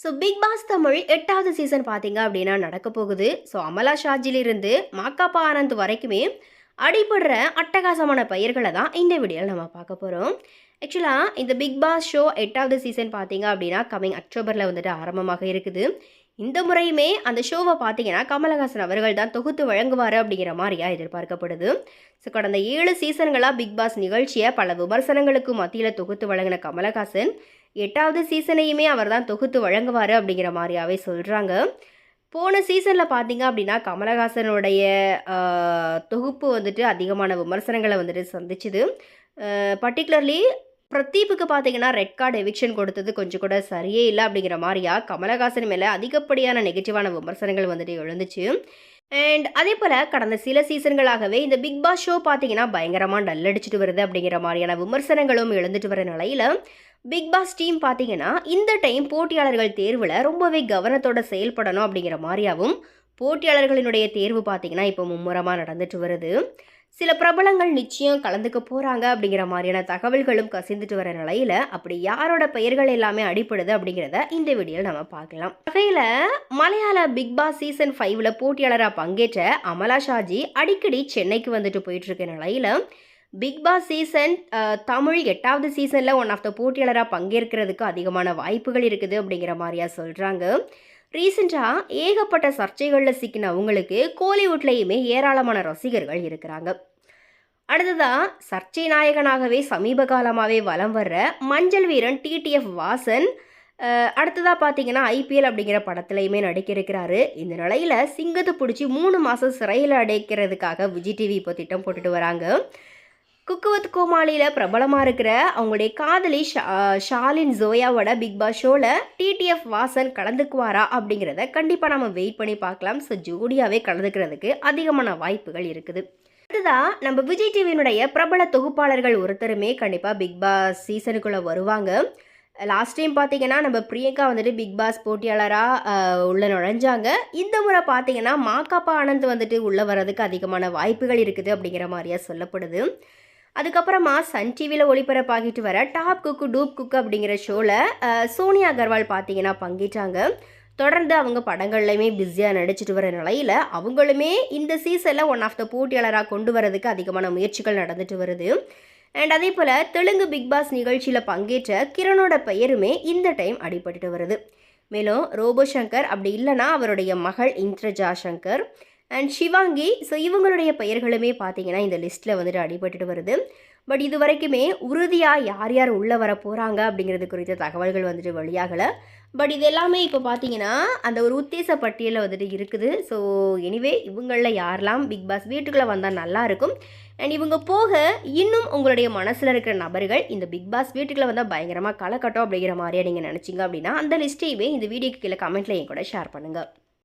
So big pass Tamil எட்டாவது season பார்த்தீங்க அப்படின்னா நடக்க போகுது. ஸோ அமலா ஷாஜிலிருந்து மாக்காப்பா ஆனந்த் வரைக்குமே அடிபடுற அட்டகாசமான பயிர்களை தான் இந்த வீடியோவில் நம்ம பார்க்க போகிறோம் ஆக்சுவலாக இந்த பிக் பாஸ் ஷோ எட்டாவது சீசன் பார்த்தீங்க அப்படின்னா கம்மிங் அக்டோபரில் வந்துட்டு ஆரம்பமாக இருக்குது. இந்த முறையுமே அந்த ஷோவை பார்த்தீங்கன்னா கமலஹாசன் அவர்கள் தான் தொகுத்து வழங்குவார் அப்படிங்கிற மாதிரியா எதிர்பார்க்கப்படுது. ஸோ கடந்த ஏழு சீசன்களாக பிக் பாஸ் நிகழ்ச்சியை பல விமர்சனங்களுக்கு மத்தியில் தொகுத்து வழங்கின கமலஹாசன் எட்டாவது சீசனையுமே அவர் தான் தொகுத்து வழங்குவார் அப்படிங்கிற மாதிரியாவே சொல்கிறாங்க போன சீசனில் பார்த்தீங்க அப்படின்னா கமலஹாசனுடைய தொகுப்பு வந்துட்டு அதிகமான விமர்சனங்களை வந்துட்டு சந்திச்சுது. பர்டிகுலர்லி பிரதீப்புக்கு பார்த்தீங்கன்னா ரெட் கார்டு எவிக்ஷன் கொடுத்தது கொஞ்சம் கூட சரியே இல்லை அப்படிங்கிற மாதிரியா கமலஹாசன் மேலே அதிகப்படியான நெகட்டிவான விமர்சனங்கள் வந்துட்டு எழுந்துச்சு. அண்ட் அதே போல் கடந்த சில சீசன்களாகவே இந்த பிக் பாஸ் ஷோ பார்த்தீங்கன்னா பயங்கரமாக டல்லடிச்சிட்டு வருது அப்படிங்கிற மாதிரியான விமர்சனங்களும் எழுந்துட்டு வர நிலையில் பிக் பாஸ் டீம் பார்த்தீங்கன்னா இந்த டைம் போட்டியாளர்கள் தேர்வில் ரொம்பவே கவனத்தோட செயல்படணும் அப்படிங்கிற மாதிரியாவும் போட்டியாளர்களினுடைய தேர்வு பார்த்தீங்கன்னா இப்போ மும்முரமாக நடந்துட்டு வருது. சில பிரபலங்கள் நிச்சயம் கலந்துக்க போகிறாங்க அப்படிங்கிற மாதிரியான தகவல்களும் கசிந்துட்டு வர நிலையில் அப்படி யாரோட பெயர்கள் எல்லாமே அடிப்படுது அப்படிங்கிறத இந்த வீடியோவில் நம்ம பார்க்கலாம். வகையில் மலையாள பிக் பாஸ் சீசன் ஃபைவ்ல போட்டியாளராக பங்கேற்ற அமலா ஷாஜி அடிக்கடி சென்னைக்கு வந்துட்டு போயிட்டு இருக்க நிலையில் பிக் பாஸ் சீசன் தமிழ் எட்டாவது சீசனில் ஒன் ஆஃப் த போட்டியாளராக பங்கேற்கிறதுக்கு அதிகமான வாய்ப்புகள் இருக்குது அப்படிங்கிற மாதிரியா சொல்கிறாங்க ரீசெண்டாக ஏகப்பட்ட சர்ச்சைகளில் சிக்கின அவங்களுக்கு கோலிவுட்லேயுமே ஏராளமான ரசிகர்கள் இருக்கிறாங்க. அடுத்ததாக சர்ச்சை நாயகனாகவே சமீப காலமாகவே வலம் வர்ற மஞ்சள் வீரன் டிடிஎஃப் வாசன் அடுத்ததாக பார்த்தீங்கன்னா ஐபிஎல் அப்படிங்கிற படத்துலையுமே நடிக்க இருக்கிறாரு இந்த நிலையில் சிங்கத்தை பிடிச்சி மூணு மாதம் சிறையில் அடைக்கிறதுக்காக விஜய் டிவி இப்போ திட்டம் போட்டுட்டு வராங்க. குக்குவத் கோமாளியில் பிரபலமாக இருக்கிற அவங்களுடைய காதலி ஷா ஷாலின் ஜோயாவோட பிக் பாஸ் ஷோவில் டிடிஎஃப் வாசன் கலந்துக்குவாரா அப்படிங்கிறத கண்டிப்பாக நம்ம வெயிட் பண்ணி பார்க்கலாம். ஸோ ஜோடியாகவே கலந்துக்கிறதுக்கு அதிகமான வாய்ப்புகள் இருக்குது. அடுத்ததான் நம்ம விஜய் டிவியினுடைய பிரபல தொகுப்பாளர்கள் ஒருத்தருமே கண்டிப்பாக பிக் பாஸ் சீசனுக்குள்ளே வருவாங்க. லாஸ்ட் டைம் பார்த்தீங்கன்னா நம்ம பிரியங்கா வந்துட்டு பிக் பாஸ் போட்டியாளராக உள்ளே நுழைஞ்சாங்க. இந்த முறை பார்த்தீங்கன்னா மாக்காப்பா ஆனந்த் வந்துட்டு உள்ளே வர்றதுக்கு அதிகமான வாய்ப்புகள் இருக்குது அப்படிங்கிற மாதிரியா சொல்லப்படுது. அதுக்கப்புறமா சன் டிவியில் ஒளிபரப்பாகிட்டு வர டாப் குக்கு டூப் குக்கு அப்படிங்கிற ஷோவில் சோனியா அகர்வால் பார்த்தீங்கன்னா பங்கேற்றாங்க. தொடர்ந்து அவங்க படங்கள்லையுமே பிஸியாக நடிச்சிட்டு வர நிலையில் அவங்களுமே இந்த சீசனில் ஒன் ஆஃப் த போட்டியாளராக கொண்டு வரதுக்கு அதிகமான முயற்சிகள் நடந்துட்டு வருது. அண்ட் அதே போல் தெலுங்கு பிக் பாஸ் நிகழ்ச்சியில் பங்கேற்ற கிரணோட பெயருமே இந்த டைம் அடிபட்டுட்டு வருது. மேலும் ரோபோ சங்கர் அப்படி இல்லைன்னா அவருடைய மகள் இந்திரஜா சங்கர் அண்ட் ஷிவாங்கி ஸோ இவங்களுடைய பெயர்களுமே பார்த்தீங்கன்னா இந்த லிஸ்ட்டில் வந்துட்டு அடிபட்டுட்டு வருது. பட் இது வரைக்குமே உறுதியாக யார் யார் உள்ளே வர போகிறாங்க அப்படிங்கிறது குறித்த தகவல்கள் வந்துட்டு வெளியாகலை. பட் இது எல்லாமே இப்போ பார்த்தீங்கன்னா அந்த ஒரு உத்தேச பட்டியலில் வந்துட்டு இருக்குது. ஸோ எனிவே இவங்களில் யாரெல்லாம் பிக் பாஸ் வீட்டுக்குள்ளே வந்தால் நல்லாயிருக்கும் அண்ட் இவங்க போக இன்னும் உங்களுடைய மனசில் இருக்கிற நபர்கள் இந்த பிக் பாஸ் வீட்டுக்குள்ளே வந்தால் பயங்கரமாக கலக்கட்டும் அப்படிங்கிற மாதிரியா நீங்கள் நினச்சிங்க அப்படின்னா அந்த லிஸ்ட்டையுமே இந்த வீடியோக்கு கீழே கமெண்ட்டில் என் கூட ஷேர் பண்ணுங்கள்